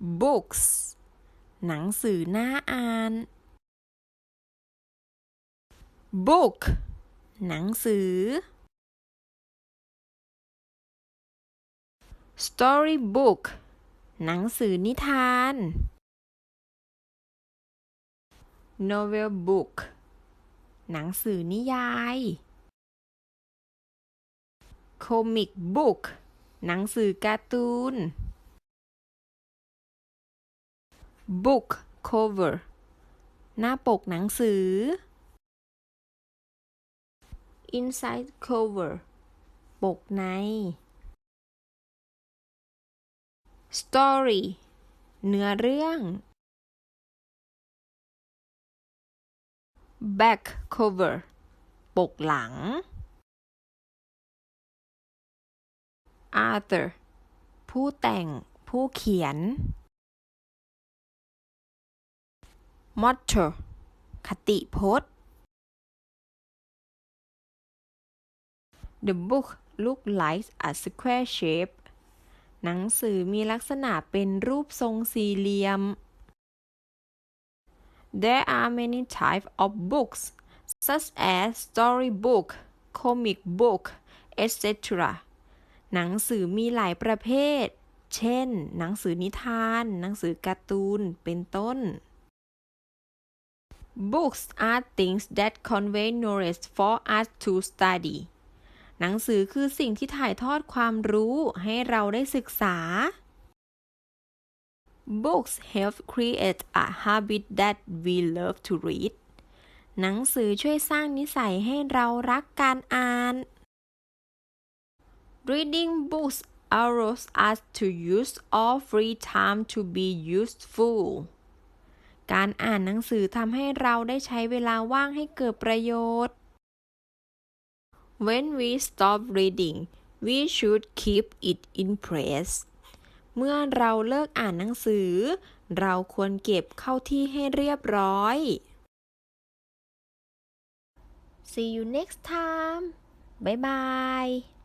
books หนังสือน่าอ่าน book หนังสือ storybook หนังสือนิทาน novel book หนังสือนิยาย comic book หนังสือการ์ตูน book cover หน้าปกหนังสือ inside cover ปกใน story เนื้อเรื่อง back cover ปกหลัง author ผู้แต่ง ผู้เขียน มอตเตอร์คติพจน์ The book look like a square shape หนังสือมีลักษณะเป็นรูปทรงสี่เหลี่ยม There are many types of books such as storybook, comic book, etc. หนังสือมีหลายประเภท เช่น หนังสือนิทาน หนังสือการ์ตูน เป็นต้น Books are things that convey knowledge for us to study หนังสือคือสิ่งที่ถ่ายทอดความรู้ให้เราได้ศึกษา Books help create a habit that we love to read หนังสือช่วยสร้างนิสัยให้เรารักการอ่าน Reading books allows us to use all free time to be useful การอ่านหนังสือทำให้เราได้ใช้เวลาว่างให้เกิดประโยชน์ When we stop reading we should keep it in place เมื่อเราเลิกอ่านหนังสือ เราควรเก็บเข้าที่ให้เรียบร้อย See you next time บ๊ายบาย